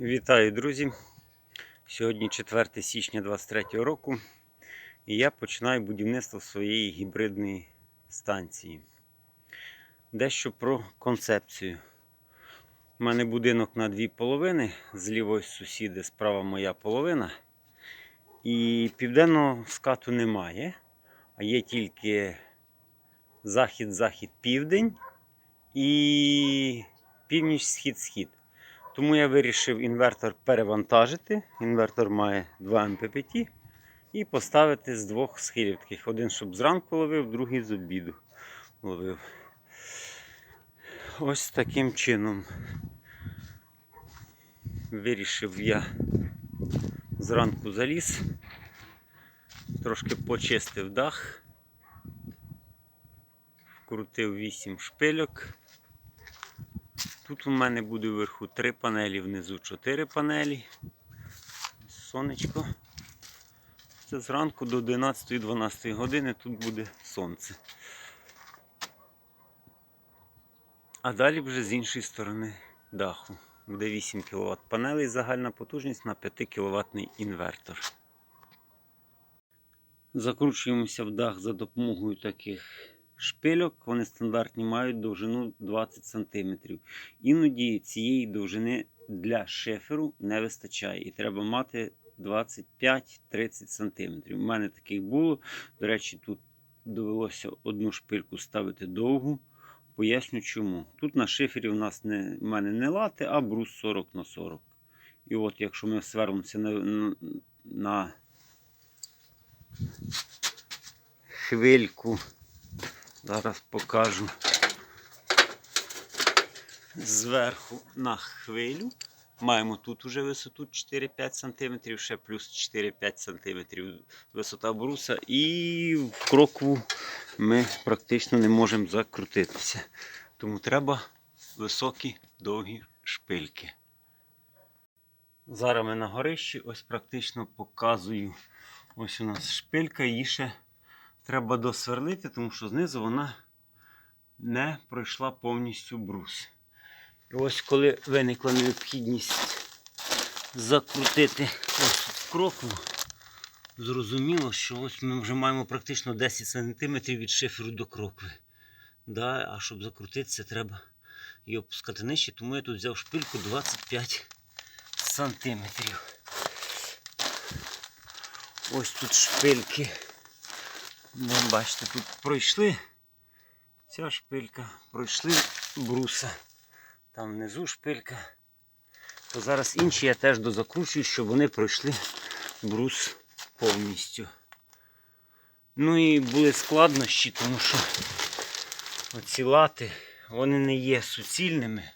Вітаю, друзі! Сьогодні 4 січня 2023 року і я починаю будівництво своєї гібридної станції. Дещо про концепцію. У мене будинок на дві половини, зліва ось сусіди, справа моя половина. І південного скату немає, а є тільки захід, захід, південь і північ, схід, схід. Тому я вирішив інвертор перевантажити. Інвертор має 2 МППТ і поставити з двох схилів таких. Один, щоб зранку ловив, другий з обіду ловив. Ось таким чином. Вирішив я зранку заліз, трошки почистив дах, вкрутив 8 шпильок. Тут у мене буде вверху три панелі, внизу чотири панелі. Сонечко. Це зранку до 11-12 години тут буде сонце. А далі вже з іншої сторони даху. Буде 8 кВт панелей, загальна потужність на 5 кВт інвертор. Закручуємося в дах за допомогою таких шпильок. Вони стандартні мають довжину 20 см. Іноді цієї довжини для шиферу не вистачає. І треба мати 25-30 см. У мене таких було. До речі, тут довелося одну шпильку ставити довгу. Поясню чому. Тут на шифері у нас не, в мене не лати, а брус 40 на 40. І от якщо ми свернемося на, на, хвильку, зараз покажу зверху на хвилю. Маємо тут уже висоту 4-5 см, ще плюс 4-5 см висота бруса. І в крокову ми практично не можемо закрутитися. Тому треба високі довгі шпильки. Зараз ми на горищі, ось практично показую. Ось у нас шпилька, її ще треба досверлити, тому що знизу вона не пройшла повністю брус. І ось коли виникла необхідність закрутити ось тут кроку, зрозуміло, що ось ми вже маємо практично 10 см від шиферу до крокви. Да, а щоб закрутитися, треба її опускати нижче, тому я тут взяв шпильку 25 см. Ось тут шпильки. Ви бачите, тут пройшли ця шпилька, пройшли бруса. Там внизу шпилька. То зараз інші я теж дозакручую, щоб вони пройшли брус повністю. Ну і були складнощі, тому що оці лати, вони не є суцільними.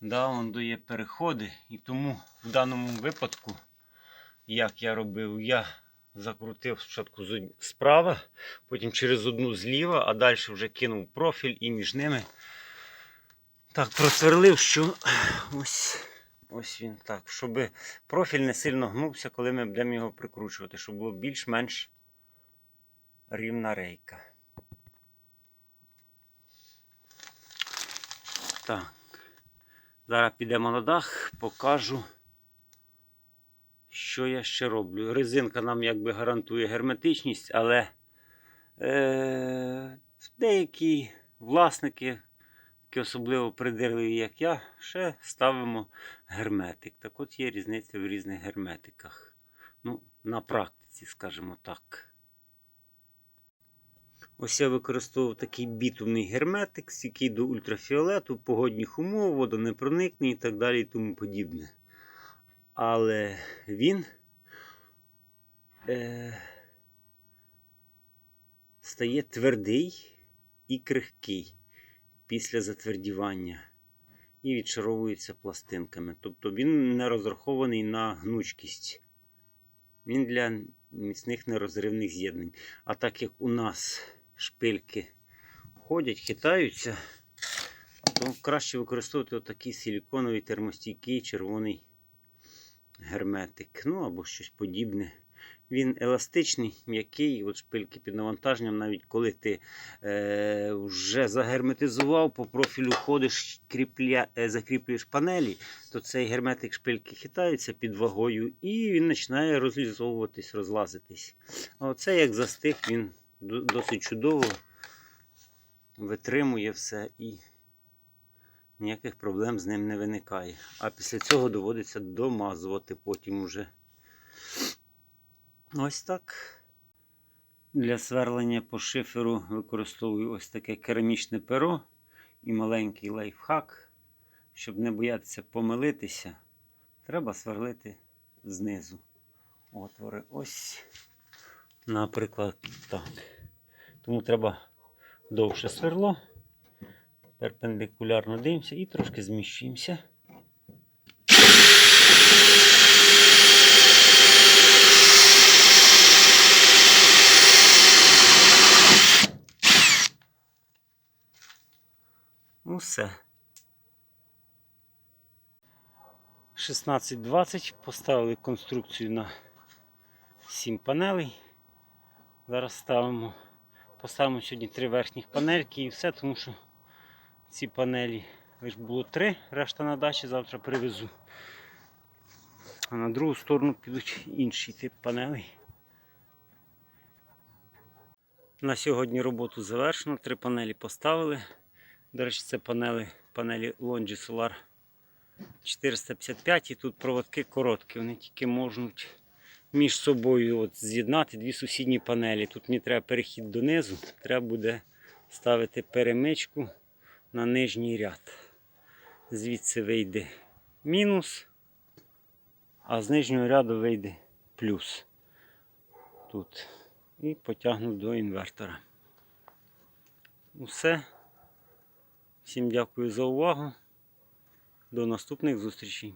Да, вон дає переходи. І тому в даному випадку, як я робив, я закрутив спочатку справа, потім через одну зліва, а далі вже кинув профіль і між ними так просверлив, що ось, ось він так, щоб профіль не сильно гнувся, коли ми будемо його прикручувати, щоб було більш-менш рівна рейка. Так. Зараз підемо на дах, покажу, що я ще роблю. Резинка нам якби гарантує герметичність, але е, деякі власники, які особливо придирливі, як я, ще ставимо герметик. Так от є різниця в різних герметиках. Ну, на практиці, скажімо так. Ось я використовував такий бітумний герметик, стійкий до ультрафіолету, погодних умов, водонепроникний і так далі і тому подібне. Але він е, стає твердий і крихкий після затвердівання і відшаровується пластинками. Тобто він не розрахований на гнучкість. Він для міцних нерозривних з'єднань. А так як у нас шпильки ходять, хитаються, то краще використовувати отакий силіконовий термостійкий червоний герметик. Ну або щось подібне. Він еластичний, м'який, от шпильки під навантаженням, навіть коли ти е, вже загерметизував, по профілю ходиш, кріпля, е, закріплюєш панелі, то цей герметик шпильки хитається під вагою і він починає розлізовуватись, розлазитись. А оце як застиг, він досить чудово витримує все і ніяких проблем з ним не виникає. А після цього доводиться домазувати потім уже. Ось так. Для сверлення по шиферу використовую ось таке керамічне перо і маленький лайфхак. Щоб не боятися помилитися, треба сверлити знизу. Отвори ось. Наприклад, так. Тому треба довше сверло. Перпендикулярно дивимося і трошки зміщуємося. Усе. 16-20 поставили конструкцію на 7 панелей. Зараз ставимо, поставимо сьогодні три верхніх панельки і все, тому що ці панелі лише було три, решта на дачі завтра привезу. А на другу сторону підуть інший тип панелей. На сьогодні роботу завершено, три панелі поставили. До речі, це панели, панелі Longi Solar 455 і тут проводки короткі, вони тільки можуть між собою от з'єднати дві сусідні панелі. Тут мені треба перехід донизу, треба буде ставити перемичку на нижній ряд. Звідси вийде мінус, а з нижнього ряду вийде плюс. Тут. І потягну до інвертора. Усе. Всім дякую за увагу. До наступних зустрічей.